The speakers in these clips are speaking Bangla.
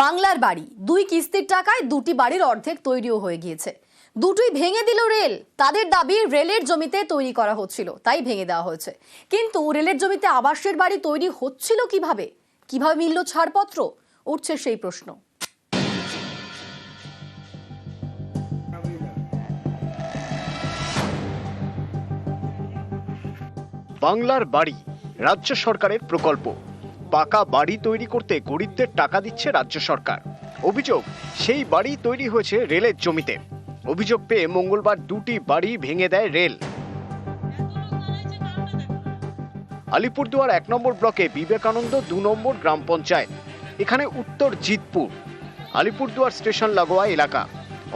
বাংলার বাড়ি। দুই কিস্তির টাকায় দুটি বাড়ির অর্ধেক তৈরিও হয়ে গিয়েছে। দুটোই ভেঙে দিল রেল। তাদের দাবি, রেলের জমিতে তৈরি করা হচ্ছিল, তাই ভেঙে দেওয়া হয়েছে। কিন্তু রেলের জমিতে আবাসের বাড়ি তৈরি হচ্ছিল কীভাবে? কীভাবে মিলল ছাড়পত্র? উঠছে সেই প্রশ্ন। বাংলার বাড়ি, রাজ্য সরকারের প্রকল্প। পাকা বাড়ি তৈরি করতে গরিবদের টাকা দিচ্ছে রাজ্য সরকার। অভিযোগ, সেই বাড়ি তৈরি হয়েছে রেলের জমিতে। অভিযোগ পেয়ে মঙ্গলবার দুটি বাড়ি ভেঙে দেয় রেল। আলিপুরদুয়ার এক নম্বর ব্লকে বিবেকানন্দ দু নম্বর গ্রাম পঞ্চায়েত, এখানে উত্তর জিতপুর, আলিপুরদুয়ার স্টেশন লাগোয়া এলাকা।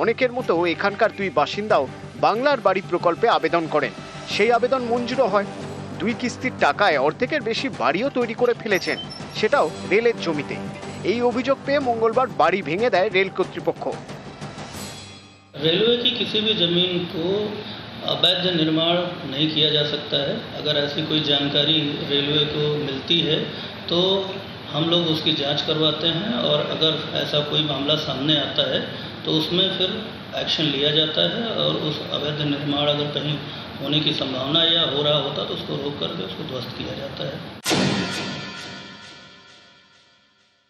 অনেকের মতো এখানকার দুই বাসিন্দাও বাংলার বাড়ি প্রকল্পে আবেদন করেন। সেই আবেদন মঞ্জুরও হয়। দুই কিস্তির টাকায় অর্ধেকের বেশি বাড়িও তৈরি করে ফেলেছেন সেটাও রেলের জমিতে এই অভিযোগ পেয়ে মঙ্গলবার বাড়ি ভেঙে দেয় রেল কর্তৃপক্ষ रेलवे की किसी भी ज़मीन को अवैध निर्माण नहीं किया जा सकता है अगर ऐसी कोई जानकारी रेलवे को मिलती है तो हम लोग उसकी जांच करवाते हैं और अगर ऐसा कोई मामला सामने आता है तो उसमें फिर एक्शन लिया जाता है और उस अवैध निर्माण अगर कहीं होने की संभावना या हो रहा होता तो उसको रोक करके उसको ध्वस्त किया जाता है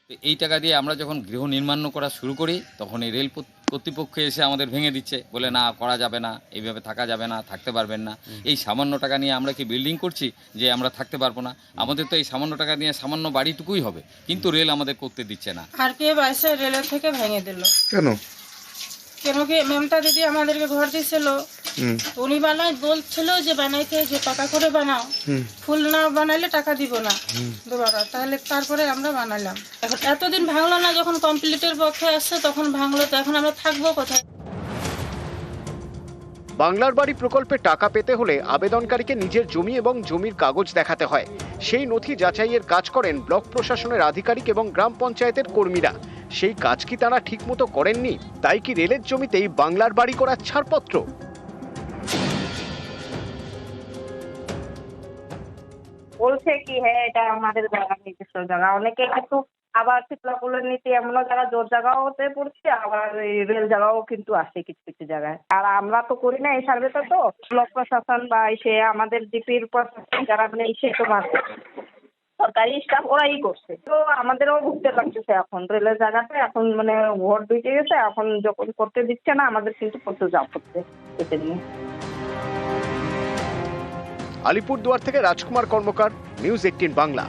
তো এই টাকা দিয়ে আমরা যখন গৃহ নির্মাণ করা শুরু করি তখন এই রেল কর্ত- কর্তৃপক্ষ এসে আমাদের ভেঙে দিচ্ছে বলে না করা যাবে না এইভাবে থাকা যাবে না থাকতে পারবেন না এই সামান্য টাকা নিয়ে আমরা কি বিল্ডিং করছি যে আমরা থাকতে পারবো না আমাদের তো এই সামান্য টাকা নিয়ে সামান্য বাড়িটুকুই হবে কিন্তু রেল আমাদের করতে দিচ্ছে না আর কে বাইসে রেলের থেকে ভেঙে দিল কেন কেন কি মমতা দিদি আমাদেরকে ঘর দিয়েছিল উনি বানাই বলছিল যে বানাইতে যে টাকা করে বানাও ফুল না বানাইলে টাকা দিব না। দুবারা তাহলে তারপরে আমরা বানালাম। এখন এতদিন ভাঙলো না যখন কমপ্লিটের পক্ষে আসছে তখন ভাঙলো তো এখন আমরা থাকব কোথায়? বাংলার বাড়ি প্রকল্পে টাকা পেতে হলে আবেদনকারীকে নিজের জমি এবং জমির কাগজ দেখাতে হয়। সেই নথি যাচাইয়ের কাজ করেন ব্লক প্রশাসনের আধিকারিক এবং গ্রাম পঞ্চায়েতের কর্মীরা। সেই কাজ কি তারা ঠিকমতো করেননি? তাই কি রেলের জমিতেই বাংলার বাড়ি করার ছাড়পত্র? বলছে কি হ্যাঁ এটা আমাদের জায়গা নিজস্ব জায়গা। অনেকে কিন্তু আবার শীতলাপুলের নীতি এমন জায়গা জোর জায়গাও হতে পড়ছে, আবার রেল জায়গাও কিন্তু আসে কিছু কিছু জায়গায়। আর আমরা তো করি না এই সার্ভেটা তো। ব্লক প্রশাসন বা এসে আমাদের জিপির প্রশাসন যারা মানে এসে তো সরকারি স্টাফ ওরাই করছে। তো আমাদেরও ভুগতে লাগতেছে এখন রেলের জায়গাতে। এখন মানে ভোট দিতে গেছে এখন যখন করতে দিচ্ছে না আমাদের কিন্তু করতে যাওয়া করতে এতে নিয়ে আলিপুরদুয়ার থেকে রাজকুমার কর্মকার নিউজ এইটিন বাংলা।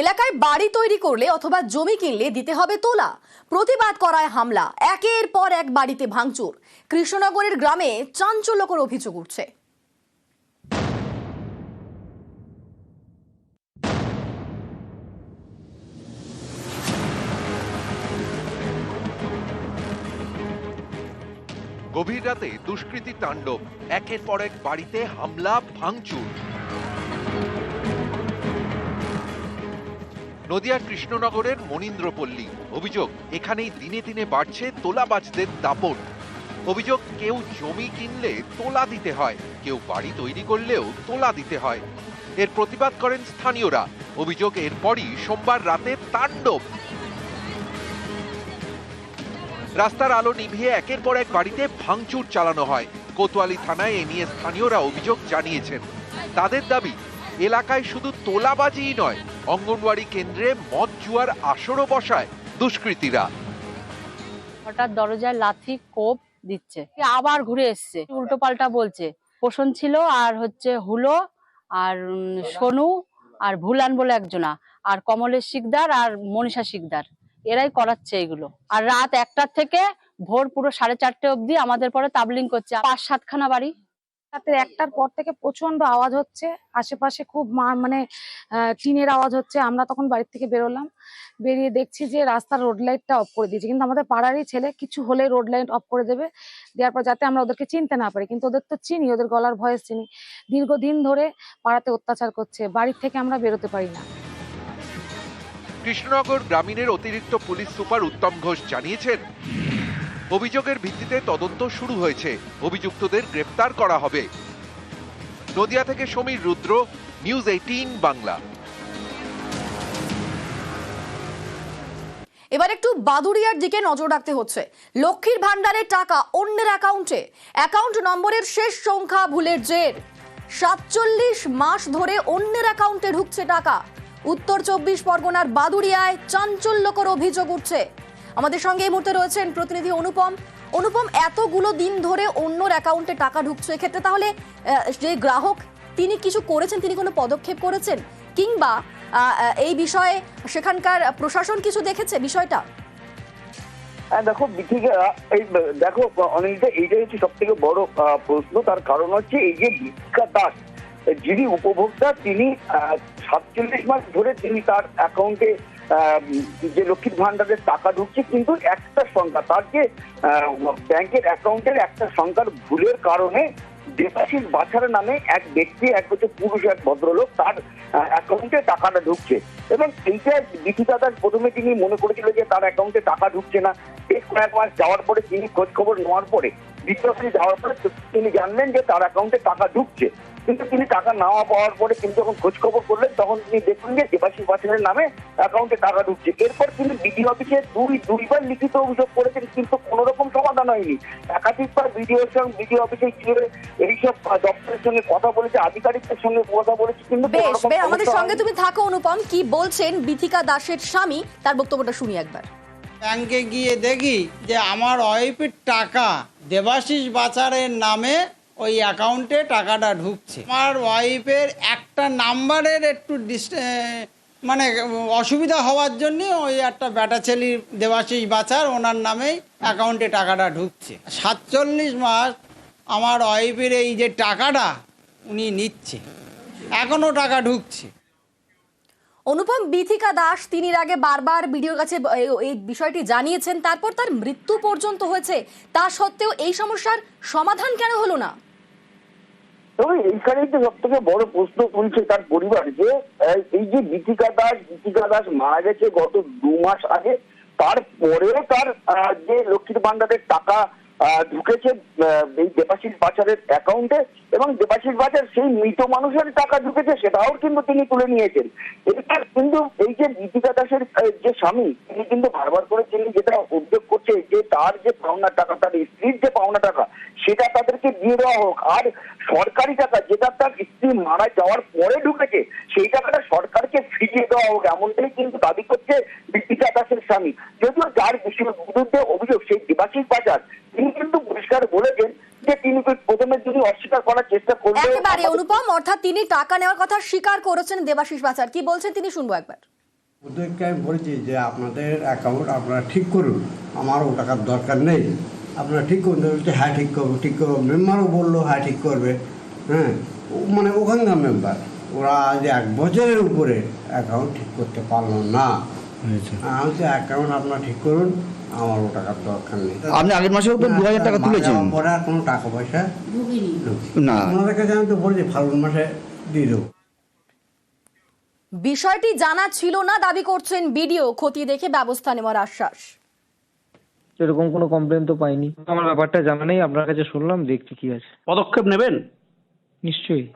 এলাকায় বাড়ি তৈরি করলে অথবা জমি কিনলে দিতে হবে তোলা। প্রতিবাদ করায় হামলা। একের পর এক বাড়িতে ভাঙচুর। কৃষ্ণনগরের গ্রামে চাঞ্চল্যকর অভিযোগ উঠছে। গভীর রাতে দুষ্কৃতী তাণ্ডব, একের পর এক বাড়িতে হামলা, ভাঙচুর। নদিয়ার কৃষ্ণনগরের মনীন্দ্রপল্লী, অভিযোগ, এখানেই দিনে দিনে বাড়ছে তোলাবাজদের দাপট। অভিযোগ, কেউ জমি কিনলে তোলা দিতে হয়, কেউ বাড়ি তৈরি করলেও তোলা দিতে হয়। এর প্রতিবাদ করেন স্থানীয়রা। অভিযোগ, এরপরই সোমবার রাতে তাণ্ডব। রাস্তার আলো নিভিয়ে একের পর এক বাড়িতে ভাঙচুর চালানো হয়। কোতোয়ালি থানায় এ নিয়ে স্থানীয়রা অভিযোগ জানিয়েছেন। তাদের দাবি, এলাকায় শুধু তোলাবাজিই নয়, অঙ্গনওয়াড়ি কেন্দ্রে মদ জুয়ার আসরও বসায় দুষ্কৃতীরা। হঠাৎ দরজায় লাথি, কোপ দিচ্ছে। আবার ঘুরে এসছে। উল্টো পাল্টা বলছে। পোষণ ছিল আর হচ্ছে হুলো আর সোনু আর ভুলান বলে একজনা। আর কমলেশ শিকদার আর মনীষা শিকদার। এরাই করাচ্ছে এগুলো। আর রাত একটার থেকে ভোর পুরো সাড়ে চারটে অবধি আমাদের পরে তাবলিং করছে। পাঁচ সাতখানা বাড়ি। রাতের একটার পর থেকে প্রচণ্ড আওয়াজ হচ্ছে। আশেপাশে খুব মানে টিনের আওয়াজ হচ্ছে। আমরা তখন বাড়ির থেকে বেরোলাম। বেরিয়ে দেখছি যে রাস্তার রোড লাইটটা অফ করে দিয়েছে। কিন্তু আমাদের পাড়ারই ছেলে কিছু হলে রোড লাইট অফ করে দেবে, দেওয়ার পর যাতে আমরা ওদেরকে চিনতে না পারি। কিন্তু ওদের তো চিনি, ওদের গলার ভয়েস চিনি। দীর্ঘদিন ধরে পাড়াতে অত্যাচার করছে। বাড়ির থেকে আমরা বেরোতে পারি না। কৃষ্ণনগর গ্রামীণের অতিরিক্ত পুলিশ সুপার উত্তম ঘোষ জানিয়েছেন, অভিযোগের ভিত্তিতে তদন্ত শুরু হয়েছে। অভিযুক্তদের গ্রেপ্তার করা হবে। নদিয়া থেকে সমীর রুদ্র, নিউজ এইটিন বাংলা। এবার একটু বাদুড়িয়ার দিকে নজর রাখতে হচ্ছে। লক্ষ্মীর ভান্ডারের টাকা অন্যের অ্যাকাউন্টে। অ্যাকাউন্ট নম্বরের শেষ সংখ্যা ভুলের জের। সাতচল্লিশ মাস ধরে অন্যের অ্যাকাউন্টে ঢুকছে টাকা। উত্তর চব্বিশ পরগনার বাদুড়িয়ায় চাঞ্চল্যকর অভিযোগ উঠছে। আমাদের সঙ্গে এই মুহূর্তে রয়েছেন প্রতিনিধি অনুপম। অনুপম, এতগুলো দিন ধরে অন্যর অ্যাকাউন্টে টাকা ঢুকছে। এক্ষেত্রে তাহলে যে গ্রাহক, তিনি কিছু করেছেন? তিনি কোনো পদক্ষেপ করেছেন? কিংবা এই বিষয়ে সেখানকার প্রশাসন কিছু দেখেছে বিষয়টা? দেখো ঠিক এই, দেখো অনেকটা এইটাই হচ্ছে সব থেকে বড় প্রশ্ন। তার কারণ হচ্ছে এই যে দীপিকা দাস যিনি উপভোক্তা, তিনি সাতচল্লিশ মাস ধরে তিনি তার অ্যাকাউন্টে যে লক্ষ্মীর ভান্ডারের টাকা ঢুকছে, কিন্তু একটা সংখ্যা, তার যে ব্যাংকের অ্যাকাউন্টের একটা সংখ্যার ভুলের কারণে দেবাশিস বাছার নামে এক ব্যক্তি, এক হচ্ছে পুরুষ, এক ভদ্রলোক, তার অ্যাকাউন্টে টাকাটা ঢুকছে। এবং এইটা দীপিকা দাস প্রথমে তিনি মনে করেছিল যে তার অ্যাকাউন্টে টাকা ঢুকছে না। বেশ কয়েক মাস যাওয়ার পরে তিনি খোঁজ খবর নেওয়ার পরে দ্বিতীয়বারে যাওয়ার পরে তিনি জানলেন যে তার অ্যাকাউন্টে টাকা ঢুকছে। কিন্তু তিনি টাকা না পাওয়ার পরে তিনি যখন খোঁজ খবর করলেন তখন তিনি দেখলেন যে দেবাশিস বাছারের নামে অ্যাকাউন্টে টাকা ঢুকছে। এরপর তিনি বিডিও অফিসে দুই দুইবার লিখিত অভিযোগ করেছেন কিন্তু কোনো রকম সমাধান হয়নি। একাধিকবার বিডিওর সঙ্গে বিডিও অফিসে গিয়ে এইসব দপ্তরের সঙ্গে কথা বলেছে আধিকারিকদের সঙ্গে কথা বলেছে কিন্তু বেশ বেশ আমাদের সঙ্গে তুমি থাকো অনুপম। কি বলছেন বিথিকা দাসের স্বামী? তার বক্তব্যটা শুনি একবার। ব্যাংকে গিয়ে দেখি যে আমার ওয়াইফের টাকা দেবাশিস বাচারের নামে ওই অ্যাকাউন্টে টাকাটা ঢুকছে। আমার ওয়াইফের একটা নাম্বারের একটু মানে অসুবিধা হওয়ার জন্য ওই একটা ব্যাটা ছেলি দেবাশিস বাচার ওনার নামেই অ্যাকাউন্টে টাকাটা ঢুকছে। সাতচল্লিশ মাস আমার ওয়াইফের এই যে টাকাটা উনি নিচ্ছে। এখনও টাকা ঢুকছে। অনুপম বিথিকা দাস, তিনি আগে বারবার ভিডিওর কাছে এই- বিষয়টি জানিয়েছেন, তারপর তার মৃত্যু পর্যন্ত হয়েছে। তা সত্ত্বেও এই সমস্যার সমাধান কেন হলো না? তবে এইখানেই তো সব থেকে বড় প্রশ্ন তুলছে তার পরিবার যে এই যে গীতিকা দাস গীতিকা দাস মারা গেছে গত দু মাস আগে। তারপরেও তার যে লক্ষ্মীর ভান্ডারের টাকা ঢুকেছে এই দেবাশিস বাজারের অ্যাকাউন্টে এবং দেবাশিস বাজার সেই মৃত মানুষের টাকা ঢুকেছে, সেটাও কিন্তু তিনি তুলে নিয়েছেন। এটা কিন্তু এই যে গীতিকা দাসের যে স্বামী, তিনি কিন্তু বারবার করে তিনি যেটা অভিযোগ করছে যে তার যে পাওনা টাকা, তার স্ত্রীর যে পাওনা টাকা, সেটা তাদেরকে দিয়ে দেওয়া হোক। আর সরকারি টাকা, যেটা তার স্ত্রী মারা যাওয়ার পরে ঢুকেছে, সেই টাকাটা সরকারকে ফিরিয়ে দেওয়া হোক, এমনটাই কিন্তু দাবি করছে দীপিকা দাসের স্বামী। যদিও যার বিরুদ্ধে অভিযোগ, সেই দেবাশিস বাজার পরিষ্কার বলেছেন যে তিনি প্রথমে তিনি অস্বীকার করার চেষ্টা করবেন একেবারে অনুপম অর্থাৎ তিনি টাকা নেওয়ার কথা স্বীকার করেছেন দেবাশিস বাচার। কি বলছেন তিনি শুনব একবার। ওদেরকে আমি বলেছি যে আপনাদের অ্যাকাউন্ট আপনারা ঠিক করুন। আমার ও টাকার দরকার নেই। আপনারা ঠিক করুন। বলছে হ্যাঁ ঠিক করব ঠিক করব। মেম্বারও বলল হ্যাঁ ঠিক করবে। হ্যাঁ মানে ওখানকার মেম্বার ওরা আজ এক বছরের উপরে অ্যাকাউন্ট ঠিক করতে পারল না। আমি অ্যাকাউন্ট আপনারা ঠিক করুন আমার ও টাকার দরকার নেই। আপনি আগের মাসেও তো 2000 টাকা তুলেছেন। পরে আর কোনো টাকা পয়সা না। ওনাদের কাছে আমি তো বলেছি ফাল্গুন মাসে দিয়ে দেবো। বিষয়টি জানা ছিল না দাবি করছেন বিডিও খতিয়ে দেখে ব্যবস্থা নেওয়ার আশ্বাস। এরকম কোনো কমপ্লেন তো পাইনি। আমার ব্যাপারটা জানা নেই আপনার কাছে শুনলাম দেখছি কি আছে। পদক্ষেপ নেবেন? নিশ্চয়ই।